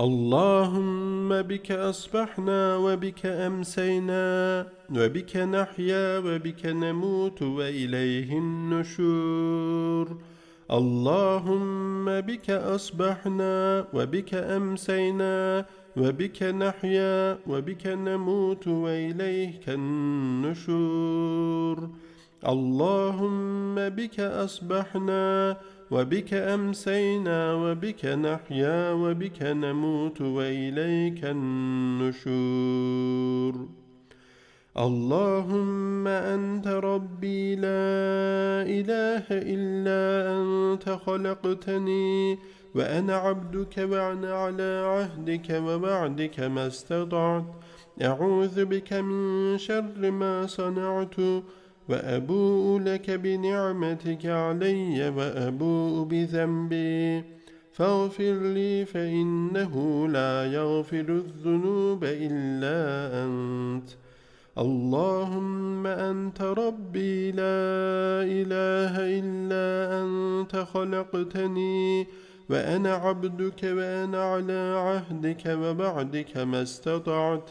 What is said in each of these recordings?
اللهم بك أصبحنا وبك أمسينا وبك نحيا وبك نموت وإليه النشور. اللهم بك أصبحنا وبك أمسينا وبك نحيا وبك نموت وإليك النشور. اللهم بك أصبحنا وبك أمسينا وبك نحيا وبك نموت وإليك النشور. اللهم أنت ربي لا إله إلا أنت خلقتني وأنا عبدك وأنا على عهدك ووعدك ما استطعت. أعوذ بك من شر ما صنعت وأبوء لك بنعمتك علي وأبوء بذنبي. فاغفر لي فإنه لا يغفر الذنوب إلا أنت. اللهم أنت ربي لا إله إلا أنت خلقتني وأنا عبدك وأنا على عهدك وبعدك ما استطعت.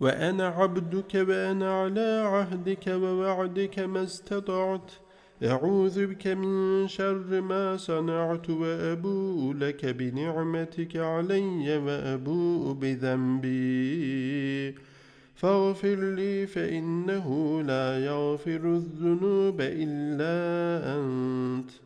وأنا عبدك وأنا على عهدك ووعدك ما استطعت. أعوذ بك من شر ما صنعت وأبوء لك بنعمتك علي وأبوء بذنبي. فاغفر لي فإنه لا يغفر الذنوب إلا أنت.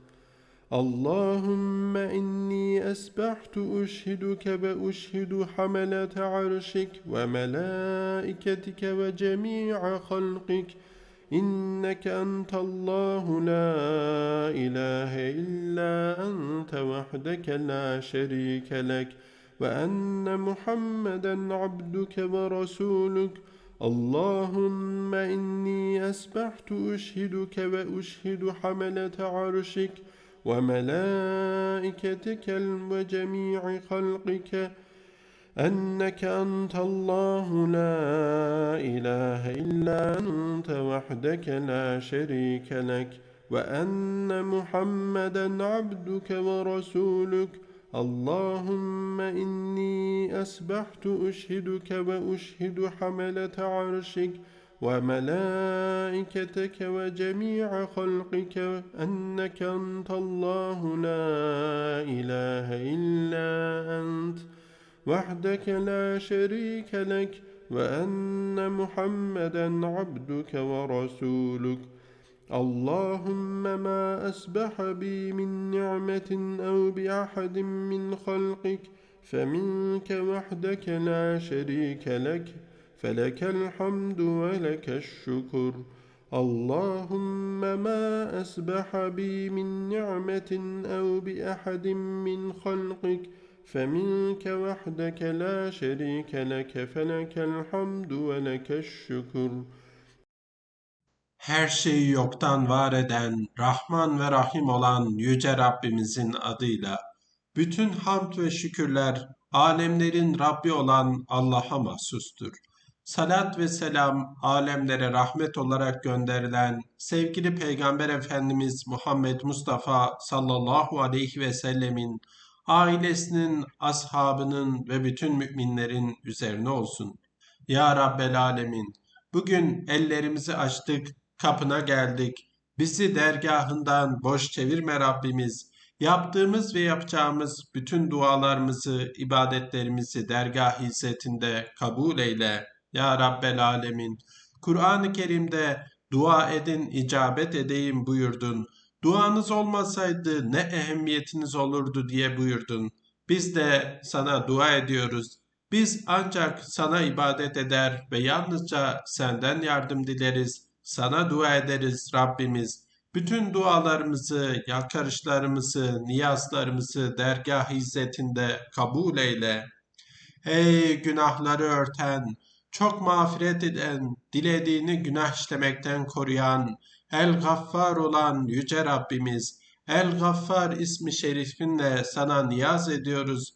اللهم إني أسبحت أشهدك وأشهد حملة عرشك وملائكتك وجميع خلقك إنك أنت الله لا إله إلا أنت وحدك لا شريك لك وأن محمدا عبدك ورسولك اللهم إني أسبحت أشهدك وأشهد حملة عرشك وملائكتك وجميع خلقك أنك أنت الله لا إله إلا أنت وحدك لا شريك لك وأن محمدا عبدك ورسولك اللهم إني أسبحت أشهدك وأشهد حملة عرشك وملائكتك وجميع خلقك أنك أنت الله لا إله إلا أنت وحدك لا شريك لك وأن محمدا عبدك ورسولك. اللهم ما أسبح بي من نعمة أو بأحد من خلقك فمنك وحدك لا شريك لك. فلك الحمد ولك الشكر اللهم ما أسبح بي من نعمة أو بأحد من خلقك فمنك وحدك لا شريك لك فلك الحمد ولك الشكر Her şeyi yoktan var eden, Rahman ve Rahim olan Yüce Rabbimizin adıyla, bütün hamd ve şükürler, alemlerin Rabbi olan Allah'a mahsustur. Salat ve selam, alemlere rahmet olarak gönderilen sevgili Peygamber Efendimiz Muhammed Mustafa sallallahu aleyhi ve sellemin, ailesinin, ashabının ve bütün müminlerin üzerine olsun. Ya Rabbel Alemin, bugün ellerimizi açtık, kapına geldik. Bizi dergahından boş çevirme Rabbimiz. Yaptığımız ve yapacağımız bütün dualarımızı, ibadetlerimizi dergah hizmetinde kabul eyle. Ya Rabbel Alemin. Kur'an-ı Kerim'de dua edin, icabet edeyim buyurdun. Duanız olmasaydı ne ehemmiyetiniz olurdu diye buyurdun. Biz de sana dua ediyoruz. Biz ancak sana ibadet eder ve yalnızca senden yardım dileriz. Sana dua ederiz Rabbimiz. Bütün dualarımızı, yakarışlarımızı, niyazlarımızı dergah izzetinde kabul eyle. Ey günahları örten, çok mağfiret eden, dilediğini günah işlemekten koruyan, El Gaffar olan Yüce Rabbimiz, El Gaffar ismi şerifinle sana niyaz ediyoruz.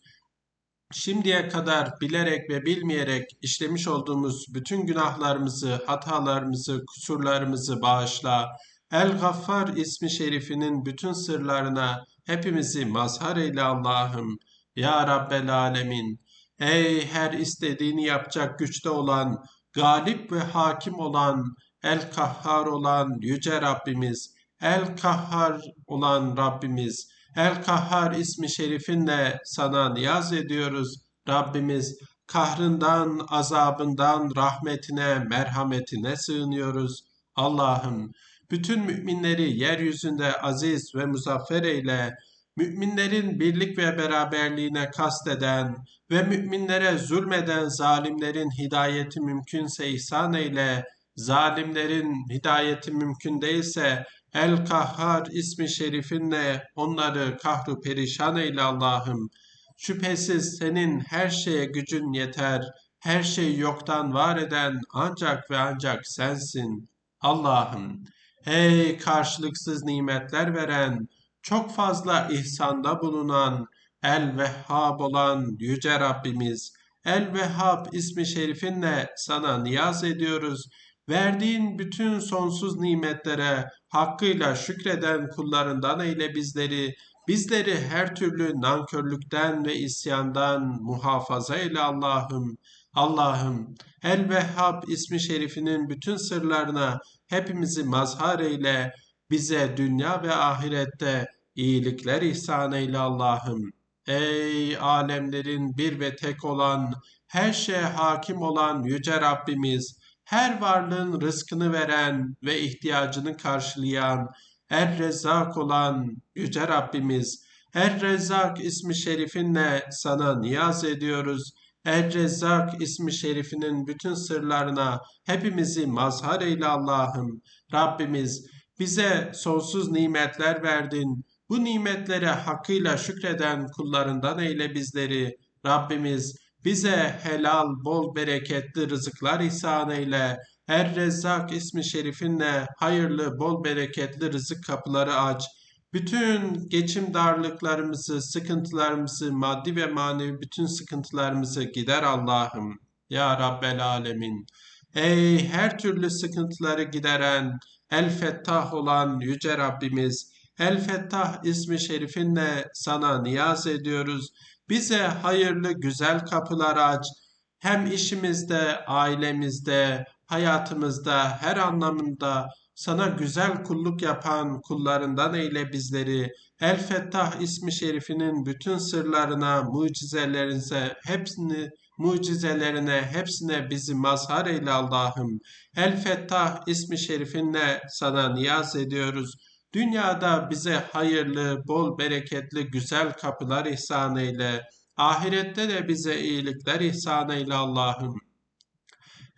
Şimdiye kadar bilerek ve bilmeyerek işlemiş olduğumuz bütün günahlarımızı, hatalarımızı, kusurlarımızı bağışla. El Gaffar ismi şerifinin bütün sırlarına hepimizi mazhar eyle Allah'ım. Ya Rabbel Alemin. Ey her istediğini yapacak güçte olan, galip ve hakim olan, El Kahhar olan Yüce Rabbimiz, El Kahhar olan Rabbimiz, El Kahhar ismi şerifinle sana niyaz ediyoruz. Rabbimiz kahrından, azabından, rahmetine, merhametine sığınıyoruz. Allah'ım bütün müminleri yeryüzünde aziz ve muzaffer eyle. Müminlerin birlik ve beraberliğine kasteden ve müminlere zulmeden zalimlerin hidayeti mümkünse ihsan eyle. Zalimlerin hidayeti mümkün değilse El Kahhar ismi şerifinle onları kahru perişan eyle Allah'ım. Şüphesiz senin her şeye gücün yeter. Her şeyi yoktan var eden ancak ve ancak sensin. Allah'ım, ey karşılıksız nimetler veren, çok fazla ihsanda bulunan, El Vehhab olan Yüce Rabbimiz, El Vehhab ismi şerifinle sana niyaz ediyoruz. Verdiğin bütün sonsuz nimetlere hakkıyla şükreden kullarından eyle bizleri. Bizleri her türlü nankörlükten ve isyandan muhafaza eyle Allah'ım. Allah'ım, El Vehhab ismi şerifinin bütün sırlarına hepimizi mazhar eyle. Bize dünya ve ahirette iyilikler ihsan eyle Allah'ım. Ey alemlerin bir ve tek olan, her şeye hakim olan Yüce Rabbimiz, her varlığın rızkını veren ve ihtiyacını karşılayan, Er Rezzak olan Yüce Rabbimiz, Er Rezzak ismi şerifinle sana niyaz ediyoruz. Er Rezzak ismi şerifinin bütün sırlarına hepimizi mazhar eyle Allah'ım. Rabbimiz bize sonsuz nimetler verdin. Bu nimetlere hakkıyla şükreden kullarından eyle bizleri. Rabbimiz bize helal, bol bereketli rızıklar ihsan eyle. Er Rezzak ismi şerifinle hayırlı, bol bereketli rızık kapıları aç. Bütün geçim darlıklarımızı, sıkıntılarımızı, maddi ve manevi bütün sıkıntılarımızı gider Allah'ım. Ya Rabbel Alemin. Ey her türlü sıkıntıları gideren, El Fettah olan Yüce Rabbimiz, El Fettah ismi şerifinle sana niyaz ediyoruz. Bize hayırlı güzel kapılar aç. Hem işimizde, ailemizde, hayatımızda, her anlamında sana güzel kulluk yapan kullarından eyle bizleri. El Fettah ismi şerifinin bütün sırlarına, mucizelerinize, hepsini mucizelerine, hepsine bizi mazhar eyle Allah'ım. El Fettah ismi şerifinle sana niyaz ediyoruz. Dünyada bize hayırlı, bol bereketli, güzel kapılar ihsan eyle. Ahirette de bize iyilikler ihsan eyle Allah'ım.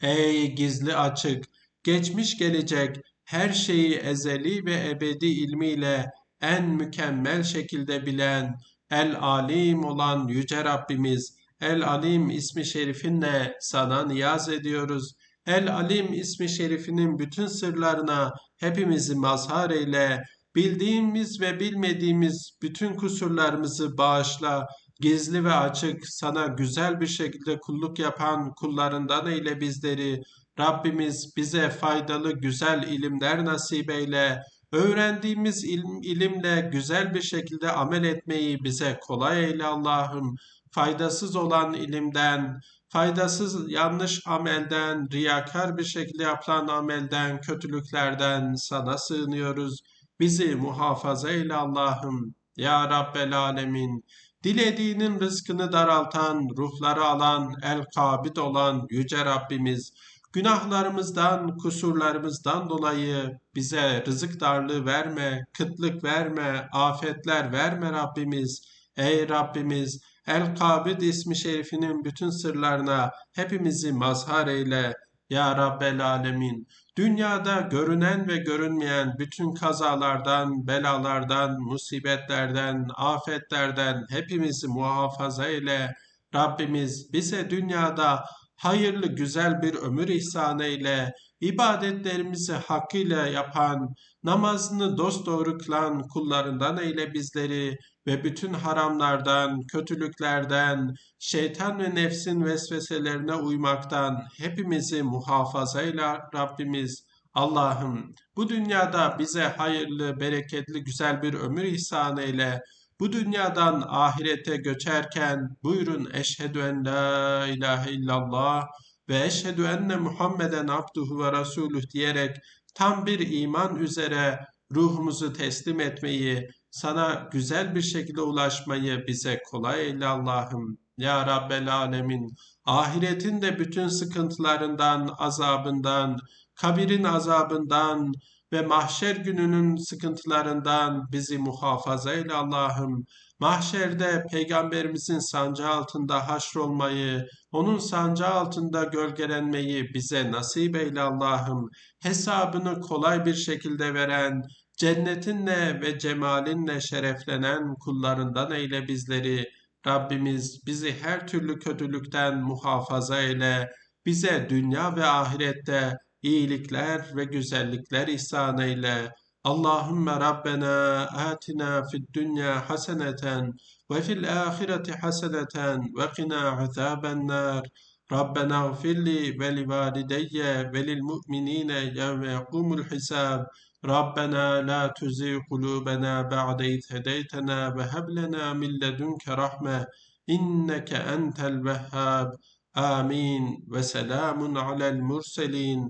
Ey gizli açık, geçmiş gelecek, her şeyi ezeli ve ebedi ilmiyle en mükemmel şekilde bilen, El Alim olan Yüce Rabbimiz, El Alim ismi şerifinle sana niyaz ediyoruz. El Alim ismi şerifinin bütün sırlarına hepimizi mazhar eyle. Bildiğimiz ve bilmediğimiz bütün kusurlarımızı bağışla. Gizli ve açık sana güzel bir şekilde kulluk yapan kullarından eyle bizleri. Rabbimiz bize faydalı güzel ilimler nasip eyle. Öğrendiğimiz ilim, ilimle güzel bir şekilde amel etmeyi bize kolay eyle Allah'ım. Faydasız olan ilimden, faydasız yanlış amelden, riyakar bir şekilde yapılan amelden, kötülüklerden sana sığınıyoruz. Bizi muhafaza eyle Allah'ım. Ya Rabbel Alemin. Dilediğinin rızkını daraltan, ruhları alan, el-kabid olan Yüce Rabbimiz, günahlarımızdan, kusurlarımızdan dolayı bize rızık darlığı verme, kıtlık verme, afetler verme Rabbimiz. Ey Rabbimiz, El-Kabid ismi şerifinin bütün sırlarına hepimizi mazhar eyle. Ya Rabbel Alemin, dünyada görünen ve görünmeyen bütün kazalardan, belalardan, musibetlerden, afetlerden hepimizi muhafaza eyle. Rabbimiz bize dünyada hayırlı güzel bir ömür ihsan eyle, ibadetlerimizi hakkıyla yapan, namazını dosdoğru kılan kullarından eyle bizleri ve bütün haramlardan, kötülüklerden, şeytan ve nefsin vesveselerine uymaktan hepimizi muhafaza eyle Rabbimiz. Allah'ım bu dünyada bize hayırlı, bereketli, güzel bir ömür ihsan eyle. Bu dünyadan ahirete göçerken buyurun eşhedü en la ilahe illallah ve eşhedü enne Muhammeden abduhu ve resuluh diyerek tam bir iman üzere ruhumuzu teslim etmeyi, sana güzel bir şekilde ulaşmayı bize kolay eyle Allah'ım. Ya Rabbel Alemin, ahiretin de bütün sıkıntılarından, azabından, kabirin azabından ve mahşer gününün sıkıntılarından bizi muhafaza eyle Allah'ım. Mahşerde peygamberimizin sancağı altında haşrolmayı, onun sancağı altında gölgelenmeyi bize nasip eyle Allah'ım. Hesabını kolay bir şekilde veren, cennetinle ve cemalinle şereflenen kullarından eyle bizleri. Rabbimiz bizi her türlü kötülükten muhafaza eyle. Bize dünya ve ahirette iyilikler ve güzellikler ihsan eyle. Allahümme Rabbena atina fid dünya haseneten ve fil ahireti haseneten ve qina azaben nar. Rabbena gfirli ve li valideyye ve lil mu'minine yevme yekumul hisab. ربنا لا تزغ قلوبنا بعد إذ هديتنا وهب لنا من لدنك رحمة إنك أنت الوهاب آمين وسلام على المرسلين